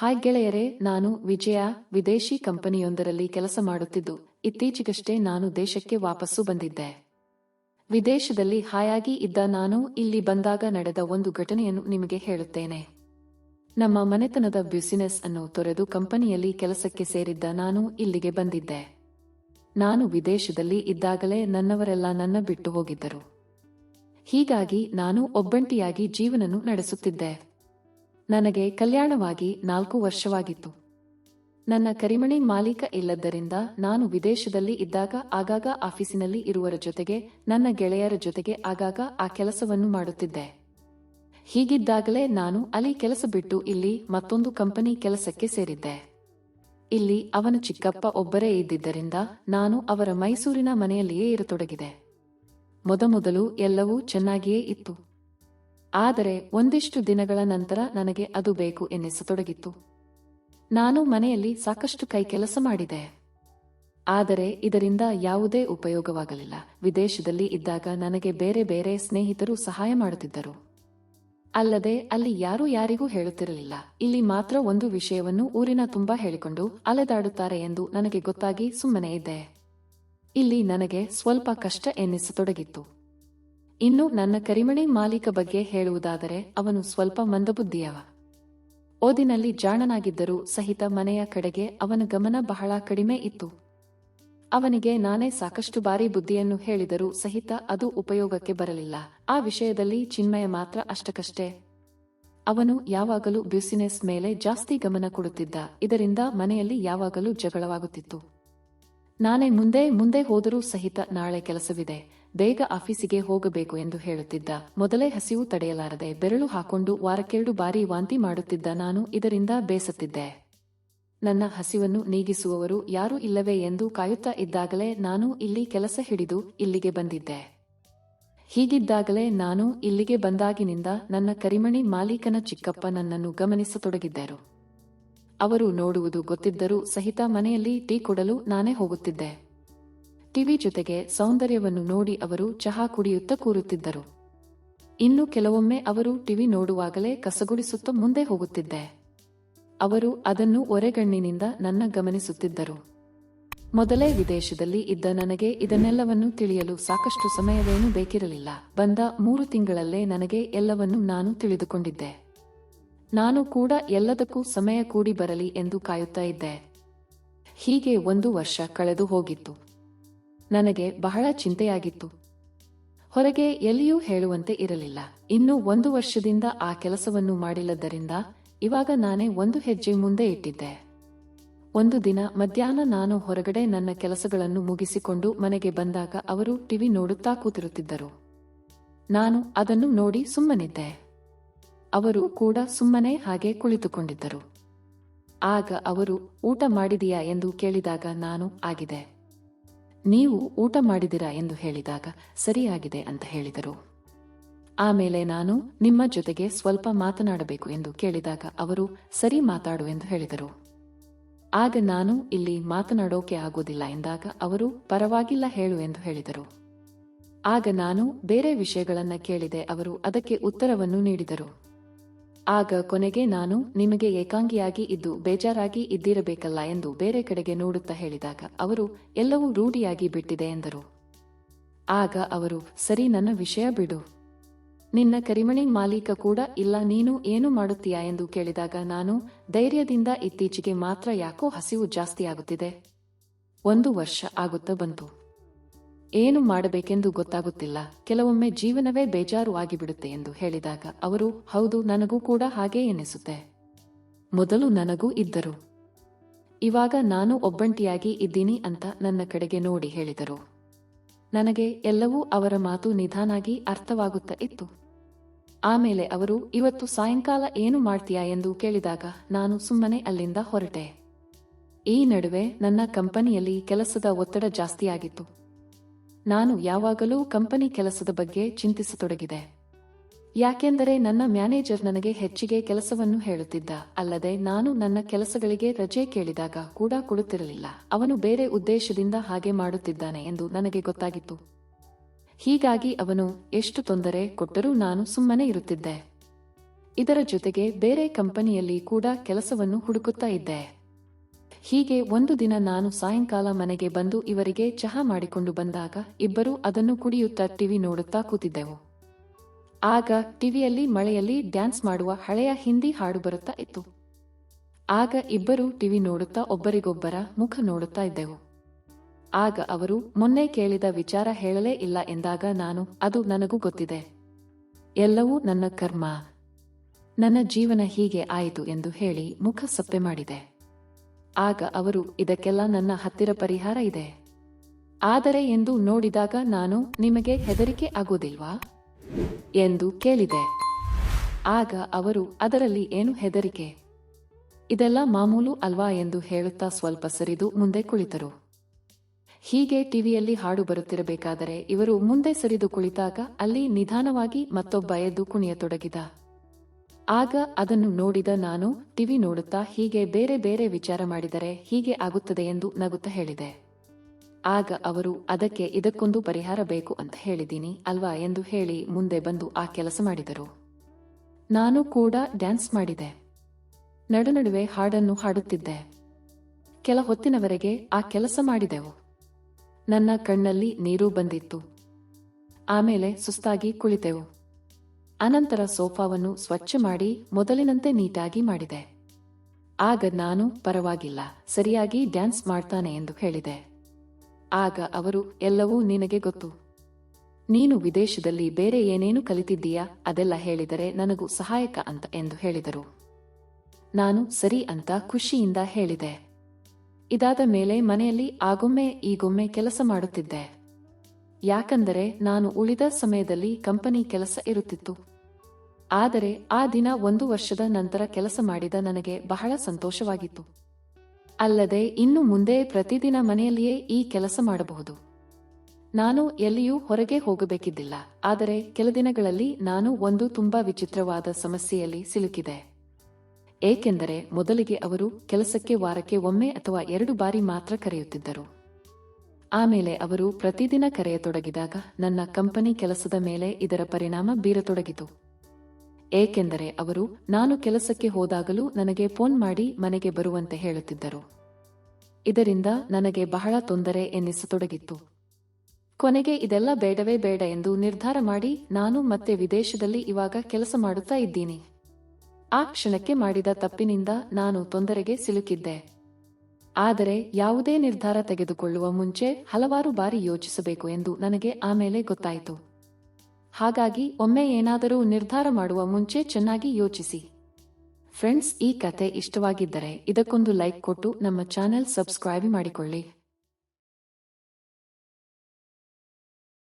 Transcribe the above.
Hi ಗೆಳೆಯರೇ, ನಾನು ವಿಜಯ, ವಿದೇಶಿ ಕಂಪನಿಯೊಂದರಲ್ಲಿ ಕೆಲಸ ಮಾಡುತ್ತಿದ್ದು, ಇತ್ತೀಚೆಗಷ್ಟೇ ನಾನು ದೇಶಕ್ಕೆ ವಾಪಸ್ಸು ಬಂದಿದ್ದೆ. ವಿದೇಶದಲ್ಲಿ ಹಾಯಾಗಿ ಇದ್ದ ನಾನು ಇಲ್ಲಿ ಬಂದಾಗ ನಡೆದ ಒಂದು ಘಟನೆಯನ್ನು ನಿಮಗೆ ಹೇಳುತ್ತೇನೆ. ನಮ್ಮ ಮನೆತನದ ಬ್ಯುಸಿನೆಸ್ ಅನ್ನು ತೊರೆದು ಕಂಪನಿಯಲ್ಲಿ ಕೆಲಸಕ್ಕೆ ಸೇರಿದ್ದ ನಾನು ಇಲ್ಲಿಗೆ ಬಂದಿದ್ದೆ. ನಾನು ವಿದೇಶದಲ್ಲಿ ಇದ್ದಾಗಲೇ ನನ್ನವರೆಲ್ಲ ನನ್ನ ಬಿಟ್ಟು ಹೋಗಿದ್ದರು. ಹೀಗಾಗಿ ನಾನು ಒಬ್ಬಂಟಿಯಾಗಿ ಜೀವನನ್ನು ನಡೆಸುತ್ತಿದ್ದೆ. ನನಗೆ ಕಲ್ಯಾಣವಾಗಿ ನಾಲ್ಕು ವರ್ಷವಾಗಿತ್ತು. ನನ್ನ ಕರಿಮಣಿ ಮಾಲೀಕ ಇಲ್ಲದ್ದರಿಂದ ನಾನು ವಿದೇಶದಲ್ಲಿ ಇದ್ದಾಗ ಆಗಾಗ ಆಫೀಸಿನಲ್ಲಿ ಇರುವರ ಜೊತೆಗೆ, ನನ್ನ ಗೆಳೆಯರ ಜೊತೆಗೆ ಆಗಾಗ ಆ ಕೆಲಸವನ್ನು ಮಾಡುತ್ತಿದ್ದೆ. ಹೀಗಿದ್ದಾಗಲೇ ನಾನು ಅಲ್ಲಿ ಕೆಲಸ ಬಿಟ್ಟು ಇಲ್ಲಿ ಮತ್ತೊಂದು ಕಂಪನಿ ಕೆಲಸಕ್ಕೆ ಸೇರಿದ್ದೆ. ಇಲ್ಲಿ ಅವನ ಚಿಕ್ಕಪ್ಪ ಒಬ್ಬರೇ ಇದ್ದಿದ್ದರಿಂದ ನಾನು ಅವರ ಮೈಸೂರಿನ ಮನೆಯಲ್ಲಿಯೇ ಇರತೊಡಗಿದೆ ಮೊದಮೊದಲು ಎಲ್ಲವೂ ಚೆನ್ನಾಗಿಯೇ ಇತ್ತು. ಆದರೆ ಒಂದಿಷ್ಟು ದಿನಗಳ ನಂತರ ನನಗೆ ಅದು ಬೇಕು ಎನ್ನಿಸತೊಡಗಿತ್ತು. ನಾನು ಮನೆಯಲ್ಲಿ ಸಾಕಷ್ಟು ಕೈ ಕೆಲಸ ಮಾಡಿದೆ. ಆದರೆ ಇದರಿಂದ ಯಾವುದೇ ಉಪಯೋಗವಾಗಲಿಲ್ಲ. ವಿದೇಶದಲ್ಲಿ ಇದ್ದಾಗ ನನಗೆ ಬೇರೆ ಬೇರೆ ಸ್ನೇಹಿತರು ಸಹಾಯ ಮಾಡುತ್ತಿದ್ದರು. ಅಲ್ಲದೆ ಅಲ್ಲಿ ಯಾರೂ ಯಾರಿಗೂ ಹೇಳುತ್ತಿರಲಿಲ್ಲ. ಇಲ್ಲಿ ಮಾತ್ರ ಒಂದು ವಿಷಯವನ್ನು ಊರಿನ ತುಂಬಾ ಹೇಳಿಕೊಂಡು ಅಲೆದಾಡುತ್ತಾರೆ ಎಂದು ನನಗೆ ಗೊತ್ತಾಗಿ ಸುಮ್ಮನೆ ಇದ್ದೆ. ಇಲ್ಲಿ ನನಗೆ ಸ್ವಲ್ಪ ಕಷ್ಟ ಎನ್ನಿಸತೊಡಗಿತ್ತು. ಇನ್ನು ನನ್ನ ಕರಿಮಣಿ ಮಾಲೀಕ ಬಗ್ಗೆ ಹೇಳುವುದಾದರೆ ಅವನು ಸ್ವಲ್ಪ ಮಂದಬುದ್ಧಿಯವ. ಓದಿನಲ್ಲಿ ಜಾಣನಾಗಿದ್ದರೂ ಸಹಿತ ಮನೆಯ ಕಡೆಗೆ ಅವನ ಗಮನ ಬಹಳ ಕಡಿಮೆ ಇತ್ತು. ಅವನಿಗೆ ನಾನೇ ಸಾಕಷ್ಟು ಬಾರಿ ಬುದ್ಧಿಯನ್ನು ಹೇಳಿದರೂ ಸಹಿತ ಅದು ಉಪಯೋಗಕ್ಕೆ ಬರಲಿಲ್ಲ. ಆ ವಿಷಯದಲ್ಲಿ ಚಿನ್ಮಯ ಮಾತ್ರ ಅಷ್ಟಕ್ಕಷ್ಟೇ. ಅವನು ಯಾವಾಗಲೂ ಬ್ಯುಸಿನೆಸ್ ಮೇಲೆ ಜಾಸ್ತಿ ಗಮನ ಕೊಡುತ್ತಿದ್ದ. ಇದರಿಂದ ಮನೆಯಲ್ಲಿ ಯಾವಾಗಲೂ ಜಗಳವಾಗುತ್ತಿತ್ತು. ನಾನೇ ಮುಂದೆ ಮುಂದೆ ಹೋದರೂ ಸಹಿತ ನಾಳೆ ಕೆಲಸವಿದೆ. ಬೇಗ ಆಫೀಸಿಗೆ ಹೋಗಬೇಕು ಎಂದು ಹೇಳುತ್ತಿದ್ದ. ಮೊದಲೇ ಹಸಿವು ತಡೆಯಲಾರದೆ ಬೆರಳು ಹಾಕೊಂಡು ವಾರಕ್ಕೆರಡು ಬಾರಿ ವಾಂತಿ ಮಾಡುತ್ತಿದ್ದ ನಾನು ಇದರಿಂದ ಬೇಸತ್ತಿದ್ದೆ. ನನ್ನ ಹಸಿವನ್ನು ನೀಗಿಸುವವರು ಯಾರೂ ಇಲ್ಲವೇ ಎಂದು ಕಾಯುತ್ತಾ ಇದ್ದಾಗಲೇ ನಾನು ಇಲ್ಲಿ ಕೆಲಸ ಹಿಡಿದು ಇಲ್ಲಿಗೆ ಬಂದಿದ್ದೆ. ಹೀಗಿದ್ದಾಗಲೇ ನಾನು ಇಲ್ಲಿಗೆ ಬಂದಾಗಿನಿಂದ ನನ್ನ ಕರಿಮಣಿ ಮಾಲೀಕನ ಚಿಕ್ಕಪ್ಪ ನನ್ನನ್ನು ಗಮನಿಸತೊಡಗಿದ್ದರು. ಅವರು ನೋಡುವುದು ಗೊತ್ತಿದ್ದರೂ ಸಹಿತ ಮನೆಯಲ್ಲಿ ಟೀ ಕೊಡಲು ನಾನೇ ಹೋಗುತ್ತಿದ್ದೆ. ಟಿವಿ ಜೊತೆಗೆ ಸೌಂದರ್ಯವನ್ನು ನೋಡಿ ಅವರು ಚಹಾ ಕುಡಿಯುತ್ತಾ ಕೂರುತ್ತಿದ್ದರು. ಇನ್ನು ಕೆಲವೊಮ್ಮೆ ಅವರು ಟಿವಿ ನೋಡುವಾಗಲೇ ಕಸಗುಡಿಸುತ್ತಾ ಮುಂದೆ ಹೋಗುತ್ತಿದ್ದೆ. ಅವರು ಅದನ್ನು ಒರೆಗಣ್ಣಿನಿಂದ ನನ್ನ ಗಮನಿಸುತ್ತಿದ್ದರು. ಮೊದಲೇ ವಿದೇಶದಲ್ಲಿ ಇದ್ದ ನನಗೆ ಇದನ್ನೆಲ್ಲವನ್ನು ತಿಳಿಯಲು ಸಾಕಷ್ಟು ಸಮಯವೇನೂ ಬೇಕಿರಲಿಲ್ಲ. ಬಂದ ಮೂರು ತಿಂಗಳಲ್ಲೇ ನನಗೆ ಎಲ್ಲವನ್ನೂ ನಾನು ತಿಳಿದುಕೊಂಡಿದ್ದೆ. ನಾನು ಕೂಡ ಎಲ್ಲದಕ್ಕೂ ಸಮಯ ಕೂಡಿ ಬರಲಿ ಎಂದು ಕಾಯುತ್ತಾ ಇದ್ದೆ. ಹೀಗೆ ಒಂದು ವರ್ಷ ಕಳೆದು ಹೋಗಿತ್ತು. ನನಗೆ ಬಹಳ ಚಿಂತೆಯಾಗಿತ್ತು. ಹೊರಗೆ ಎಲ್ಲಿಯೂ ಹೇಳುವಂತೆ ಇರಲಿಲ್ಲ. ಇನ್ನು ಒಂದು ವರ್ಷದಿಂದ ಆ ಕೆಲಸವನ್ನು ಮಾಡಿಲ್ಲದ್ದರಿಂದ ಇವಾಗ ನಾನೇ ಒಂದು ಹೆಜ್ಜೆ ಮುಂದೆ ಇಟ್ಟಿದ್ದೆ. ಒಂದು ದಿನ ಮಧ್ಯಾಹ್ನ ನಾನು ಹೊರಗಡೆ ನನ್ನ ಕೆಲಸಗಳನ್ನು ಮುಗಿಸಿಕೊಂಡು ಮನೆಗೆ ಬಂದಾಗ ಅವರು ಟಿವಿ ನೋಡುತ್ತಾ ಕೂತಿರುತ್ತಿದ್ದರು. ನಾನು ಅದನ್ನು ನೋಡಿ ಸುಮ್ಮನಿದ್ದೆ. ಅವರು ಕೂಡ ಸುಮ್ಮನೆ ಹಾಗೆ ಕುಳಿತುಕೊಂಡಿದ್ದರು. ಆಗ ಅವರು, ಊಟ ಮಾಡಿದೀಯಾ? ಎಂದು ಕೇಳಿದಾಗ ನಾನು ಆಗಿದೆ. ನೀವು ಊಟ ಮಾಡಿದಿರಾ ಎಂದು ಹೇಳಿದಾಗ, ಸರಿಯಾಗಿದೆ ಅಂತ ಹೇಳಿದರು. ಆಮೇಲೆ ನಾನು ನಿಮ್ಮ ಜೊತೆಗೆ ಸ್ವಲ್ಪ ಮಾತನಾಡಬೇಕು ಎಂದು ಕೇಳಿದಾಗ ಅವರು, ಸರಿ ಮಾತಾಡು ಎಂದು ಹೇಳಿದರು. ಆಗ ನಾನು ಇಲ್ಲಿ ಮಾತನಾಡೋಕೆ ಆಗೋದಿಲ್ಲ ಎಂದಾಗ ಅವರು, ಪರವಾಗಿಲ್ಲ, ಹೇಳು ಎಂದು ಹೇಳಿದರು. ಆಗ ನಾನು ಬೇರೆ ವಿಷಯಗಳನ್ನು ಕೇಳಿದೆ, ಅವರು ಅದಕ್ಕೆ ಉತ್ತರವನ್ನು ನೀಡಿದರು. ಆಗ ಕೊನೆಗೆ ನಾನು ನಿಮಗೆ ಏಕಾಂಗಿಯಾಗಿ ಇದ್ದು ಬೇಜಾರಾಗಿ ಇದ್ದಿರಬೇಕಲ್ಲ ಎಂದು ಬೇರೆ ಕಡೆಗೆ ನೋಡುತ್ತಾ ಹೇಳಿದಾಗ ಅವರು, ಎಲ್ಲವೂ ರೂಢಿಯಾಗಿ ಬಿಟ್ಟಿದೆ ಎಂದರು. ಆಗ ಅವರು, ಸರಿ ನನ್ನ ವಿಷಯ ಬಿಡು. ನಿನ್ನ ಕರಿಮಣಿ ಮಾಲೀಕ ಕೂಡ ಇಲ್ಲ, ನೀನು ಏನು ಮಾಡುತ್ತೀಯಾ ಎಂದು ಕೇಳಿದಾಗ ನಾನು, ಧೈರ್ಯದಿಂದ ಇತ್ತೀಚೆಗೆ ಮಾತ್ರ ಯಾಕೋ ಹಸಿವು ಜಾಸ್ತಿಯಾಗುತ್ತಿದೆ. ಒಂದು ವರ್ಷ ಆಗುತ್ತಾ ಬಂತು. ಏನು ಮಾಡಬೇಕೆಂದು ಗೊತ್ತಾಗುತ್ತಿಲ್ಲ. ಕೆಲವೊಮ್ಮೆ ಜೀವನವೇ ಬೇಜಾರು ಆಗಿಬಿಡುತ್ತೆ ಎಂದು ಹೇಳಿದಾಗ ಅವರು, ಹೌದು, ನನಗೂ ಕೂಡ ಹಾಗೇ ಎನಿಸುತ್ತೆ. ಮೊದಲು ನನಗೂ ಇದ್ದರು. ಇವಾಗ ನಾನು ಒಬ್ಬಂಟಿಯಾಗಿ ಇದ್ದೀನಿ ಅಂತ ನನ್ನ ಕಡೆಗೆ ನೋಡಿ ಹೇಳಿದರು. ನನಗೆ ಎಲ್ಲವೂ ಅವರ ಮಾತು ನಿಧಾನಾಗಿ ಅರ್ಥವಾಗುತ್ತಾ ಇತ್ತು. ಆಮೇಲೆ ಅವರು, ಇವತ್ತು ಸಾಯಂಕಾಲ ಏನು ಮಾಡ್ತೀಯಾ? ಎಂದು ಕೇಳಿದಾಗ ನಾನು ಸುಮ್ಮನೆ ಅಲ್ಲಿಂದ ಹೊರಟೆ. ಈ ನಡುವೆ ನನ್ನ ಕಂಪನಿಯಲ್ಲಿ ಕೆಲಸದ ಒತ್ತಡ ಜಾಸ್ತಿಯಾಗಿತ್ತು. ನಾನು ಯಾವಾಗಲೂ ಕಂಪನಿ ಕೆಲಸದ ಬಗ್ಗೆ ಚಿಂತಿಸತೊಡಗಿದೆ. ಯಾಕೆಂದರೆ ನನ್ನ ಮ್ಯಾನೇಜರ್ ನನಗೆ ಹೆಚ್ಚಿಗೆ ಕೆಲಸವನ್ನು ಹೇಳುತ್ತಿದ್ದ. ಅಲ್ಲದೆ ನಾನು ನನ್ನ ಕೆಲಸಗಳಿಗೆ ರಜೆ ಕೇಳಿದಾಗ ಕೂಡ ಕೊಡುತ್ತಿರಲಿಲ್ಲ. ಅವನು ಬೇರೆ ಉದ್ದೇಶದಿಂದ ಹಾಗೆ ಮಾಡುತ್ತಿದ್ದಾನೆ ಎಂದು ನನಗೆ ಗೊತ್ತಾಗಿತ್ತು. ಹೀಗಾಗಿ ಅವನು, ಎಷ್ಟು ತೊಂದರೆ ಕೊಟ್ಟರೂ ನಾನು ಸುಮ್ಮನೆ ಇರುತ್ತಿದ್ದೆ. ಇದರ ಜೊತೆಗೆ ಬೇರೆ ಕಂಪನಿಯಲ್ಲಿ ಕೂಡ ಕೆಲಸವನ್ನು ಹುಡುಕುತ್ತಾ ಇದ್ದೆ. ಹೀಗೆ ಒಂದು ದಿನ ನಾನು ಸಾಯಂಕಾಲ ಮನೆಗೆ ಬಂದು ಇವರಿಗೆ ಚಹಾ ಮಾಡಿಕೊಂಡು ಬಂದಾಗ ಇಬ್ಬರು ಅದನ್ನು ಕುಡಿಯುತ್ತಾ ಟಿವಿ ನೋಡುತ್ತಾ ಕೂತಿದ್ದೆವು. ಆಗ ಟಿವಿಯಲ್ಲಿ ಮಳೆಯಲ್ಲಿ ಡ್ಯಾನ್ಸ್ ಮಾಡುವ ಹಳೆಯ ಹಿಂದಿ ಹಾಡು ಬರುತ್ತಾ ಇತ್ತು. ಆಗ ಇಬ್ಬರು ಟಿವಿ ನೋಡುತ್ತಾ ಒಬ್ಬರಿಗೊಬ್ಬರ ಮುಖ ನೋಡುತ್ತಾ ಇದ್ದೆವು. ಆಗ ಅವರು, ಮೊನ್ನೆ ಕೇಳಿದ ವಿಚಾರ ಹೇಳಲೇ ಇಲ್ಲ ಎಂದಾಗ ನಾನು, ಅದು ನನಗೂ ಗೊತ್ತಿದೆ. ಎಲ್ಲವೂ ನನ್ನ ಕರ್ಮ. ನನ್ನ ಜೀವನ ಹೀಗೆ ಆಯಿತು ಎಂದು ಹೇಳಿ ಮುಖ ಸಪ್ಪೆ ಮಾಡಿದೆ. ಆಗ ಅವರು, ಇದಕ್ಕೆಲ್ಲ ನನ್ನ ಹತ್ತಿರ ಪರಿಹಾರ ಇದೆ. ಆದರೆ ಎಂದು ನೋಡಿದಾಗ ನಾನು ನಿಮಗೆ ಹೆದರಿಕೆ ಆಗೋದಿಲ್ವಾ ಎಂದು ಕೇಳಿದೆ. ಆಗ ಅವರು, ಅದರಲ್ಲಿ ಏನು ಹೆದರಿಕೆ? ಇದೆಲ್ಲ ಮಾಮೂಲು ಅಲ್ವಾ ಎಂದು ಹೇಳುತ್ತಾ ಸ್ವಲ್ಪ ಸರಿದು ಮುಂದೆ ಕುಳಿತರು. ಹೀಗೆ ಟಿವಿಯಲ್ಲಿ ಹಾಡು ಬರುತ್ತಿರಬೇಕಾದರೆ ಇವರು ಮುಂದೆ ಸರಿದು ಕುಳಿತಾಗ ಅಲ್ಲಿ ನಿಧಾನವಾಗಿ ಮತ್ತೊಬ್ಬ ಎದ್ದು ಕುಣಿಯತೊಡಗಿದ. ಆಗ ಅದನ್ನು ನೋಡಿದ ನಾನು ಟಿವಿ ನೋಡುತ್ತಾ ಹೀಗೆ ಬೇರೆ ಬೇರೆ ವಿಚಾರ ಮಾಡಿದರೆ ಹೀಗೆ ಆಗುತ್ತದೆ ಎಂದು ನಗುತ್ತಾ ಹೇಳಿದೆ. ಆಗ ಅವರು, ಅದಕ್ಕೆ ಇದಕ್ಕೊಂದು ಪರಿಹಾರ ಬೇಕು ಅಂತ ಹೇಳಿದ್ದೀನಿ ಅಲ್ವಾ ಎಂದು ಹೇಳಿ ಮುಂದೆ ಬಂದು ಆ ಕೆಲಸ ಮಾಡಿದರು. ನಾನು ಕೂಡ ಡ್ಯಾನ್ಸ್ ಮಾಡಿದೆ. ನಡುನಡುವೆ ಹಾಡನ್ನು ಹಾಡುತ್ತಿದ್ದೆ. ಕೆಲ ಹೊತ್ತಿನವರೆಗೆ ಆ ಕೆಲಸ ಮಾಡಿದೆವು. ನನ್ನ ಕಣ್ಣಲ್ಲಿ ನೀರು ಬಂದಿತ್ತು. ಆಮೇಲೆ ಸುಸ್ತಾಗಿ ಕುಳಿತೆವು. ಅನಂತರ ಸೋಫಾವನ್ನು ಸ್ವಚ್ಛ ಮಾಡಿ ಮೊದಲಿನಂತೆ ನೀಟಾಗಿ ಮಾಡಿದೆ. ಆಗ ನಾನು ಪರವಾಗಿಲ್ಲ, ಸರಿಯಾಗಿ ಡ್ಯಾನ್ಸ್ ಮಾಡ್ತಾನೆ ಎಂದು ಹೇಳಿದೆ. ಆಗ ಅವರು, ಎಲ್ಲವೂ ನಿನಗೆ ಗೊತ್ತು. ನೀನು ವಿದೇಶದಲ್ಲಿ ಬೇರೆ ಏನೇನು ಕಲಿತಿದ್ದೀಯಾ? ಅದೆಲ್ಲ ಹೇಳಿದರೆ ನನಗೂ ಸಹಾಯಕ ಅಂತ ಎಂದು ಹೇಳಿದರು. ನಾನು ಸರಿ ಅಂತ ಖುಷಿಯಿಂದ ಹೇಳಿದೆ. ಇದಾದ ಮೇಲೆ ಮನೆಯಲ್ಲಿ ಆಗೊಮ್ಮೆ ಈಗೊಮ್ಮೆ ಕೆಲಸ ಮಾಡುತ್ತಿದ್ದೆ. ಯಾಕಂದರೆ ನಾನು ಉಳಿದ ಸಮಯದಲ್ಲಿ ಕಂಪನಿ ಕೆಲಸ ಇರುತ್ತಿತ್ತು. ಆದರೆ ಆ ದಿನ ಒಂದು ವರ್ಷದ ನಂತರ ಕೆಲಸ ಮಾಡಿದ ನನಗೆ ಬಹಳ ಸಂತೋಷವಾಗಿತ್ತು. ಅಲ್ಲದೆ ಇನ್ನು ಮುಂದೆ ಪ್ರತಿದಿನ ಮನೆಯಲ್ಲಿಯೇ ಈ ಕೆಲಸ ಮಾಡಬಹುದು. ನಾನು ಎಲ್ಲಿಯೂ ಹೊರಗೆ ಹೋಗಬೇಕಿದ್ದಿಲ್ಲ, ಆದರೆ ಕೆಲ ದಿನಗಳಲ್ಲಿ ನಾನು ಒಂದು ತುಂಬಾ ವಿಚಿತ್ರವಾದ ಸಮಸ್ಯೆಯಲ್ಲಿ ಸಿಲುಕಿದೆ. ಏಕೆಂದರೆ ಮೊದಲಿಗೆ ಅವರು ಕೆಲಸಕ್ಕೆ ವಾರಕ್ಕೆ ಒಮ್ಮೆ ಅಥವಾ ಎರಡು ಬಾರಿ ಮಾತ್ರ ಕರೆಯುತ್ತಿದ್ದರು. ಆಮೇಲೆ ಅವರು ಪ್ರತಿದಿನ ಕರೆಯತೊಡಗಿದಾಗ ನನ್ನ ಕಂಪನಿ ಕೆಲಸದ ಮೇಲೆ ಇದರ ಪರಿಣಾಮ ಬೀರತೊಡಗಿತು. ಏಕೆಂದರೆ ಅವರು, ನಾನು ಕೆಲಸಕ್ಕೆ ಹೋದಾಗಲೂ ನನಗೆ ಫೋನ್ ಮಾಡಿ ಮನೆಗೆ ಬರುವಂತೆ ಹೇಳುತ್ತಿದ್ದರು. ಇದರಿಂದ ನನಗೆ ಬಹಳ ತೊಂದರೆ ಎನ್ನಿಸತೊಡಗಿತ್ತು. ಕೊನೆಗೆ ಇದೆಲ್ಲ ಬೇಡವೇ ಬೇಡ ಎಂದು ನಿರ್ಧಾರ ಮಾಡಿ ನಾನು ಮತ್ತೆ ವಿದೇಶದಲ್ಲಿ ಇವಾಗ ಕೆಲಸ ಮಾಡುತ್ತಾ ಇದ್ದೀನಿ. ಆ ಕ್ಷಣಕ್ಕೆ ಮಾಡಿದ ತಪ್ಪಿನಿಂದ ನಾನು ತೊಂದರೆಗೆ ಸಿಲುಕಿದ್ದೆ. ಆದರೆ ಯಾವುದೇ ನಿರ್ಧಾರ ತೆಗೆದುಕೊಳ್ಳುವ ಮುಂಚೆ ಹಲವಾರು ಬಾರಿ ಯೋಚಿಸಬೇಕು ಎಂದು ನನಗೆ ಆಮೇಲೆ ಗೊತ್ತಾಯಿತು. ಹಾಗಾಗಿ ಒಮ್ಮೆ ಏನಾದರೂ ನಿರ್ಧಾರ ಮಾಡುವ ಮುಂಚೆ ಚೆನ್ನಾಗಿ ಯೋಚಿಸಿ. ಫ್ರೆಂಡ್ಸ್, ಈ ಕತೆ ಇಷ್ಟವಾಗಿದ್ದರೆ ಇದಕ್ಕೊಂದು ಲೈಕ್ ಕೊಟ್ಟು ನಮ್ಮ ಚಾನೆಲ್ ಸಬ್ಸ್ಕ್ರೈಬ್ ಮಾಡಿಕೊಳ್ಳಿ.